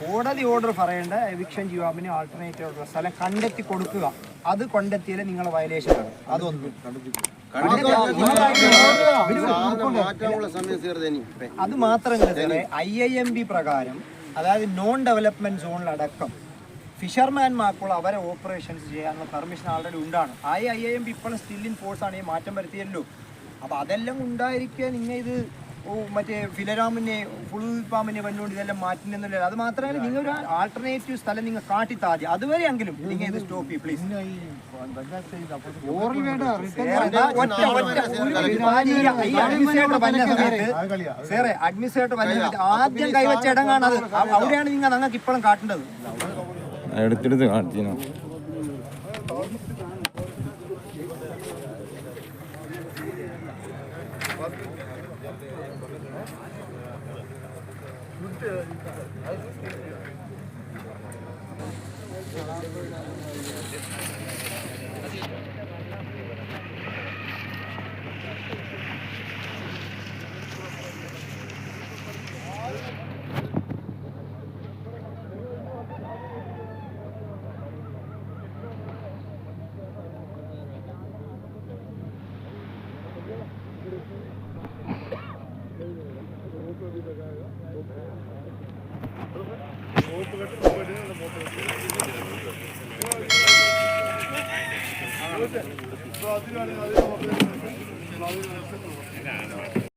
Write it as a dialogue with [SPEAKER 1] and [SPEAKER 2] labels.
[SPEAKER 1] കോടതി ഓർഡർ പറയേണ്ട eviction ജിവാബിന് alternative order സ്ഥലം കണ്ടെത്തി കൊടുക്കുക. അത് കണ്ടെത്തിയാലേ നിങ്ങളെ വയലേഷൻ ആണ്. അതൊന്നും അത് മാത്രമല്ല ഐ ഐ എം ബി പ്രകാരം അതായത് നോൺ ഡെവലപ്മെന്റ് സോണിലടക്കം ഫിഷർമാൻമാർക്കുള്ള അവരെ ഓപ്പറേഷൻസ് ചെയ്യാനുള്ള പെർമിഷൻ ആൾറെഡി ഉണ്ടാണ്. ആ ഐ എം ഇപ്പോഴും സ്റ്റിൽ ഇൻ ഫോഴ്സാണ് ഈ മാറ്റം വരുത്തിയല്ലോ. അപ്പോൾ അതെല്ലാം ഉണ്ടായിരിക്കെ നിങ്ങൾ ഇത് മറ്റേ ഫിലരാമിനെ ഫുൾ പാമ്പിനെ വന്നുകൊണ്ട് ഇതെല്ലാം മാറ്റുന്നില്ല അത് മാത്രമല്ല നിങ്ങൾ ഒരു ആൾട്ടർനേറ്റീവ് സ്ഥലം നിങ്ങൾ കാട്ടി കാട്ടിത്താതി അതുവരെയെങ്കിലും നിങ്ങൾ ഇത് സ്റ്റോപ്പ് ചെയ്യും പ്ലീസ് സാറേ അഡ്മിനിസ്ട്രേറ്റർ വന്ന സമയത്ത് ആദ്യം കൈവച്ച ഇടങ്ങാണ് അത് അവിടെയാണ് നിങ്ങൾ ഞങ്ങൾക്ക് ഇപ്പോഴും കാട്ടേണ്ടത്.
[SPEAKER 2] എടുത്തെടുത്ത് കാണിച്ചു Thank you. അതിനാണ് അതിന്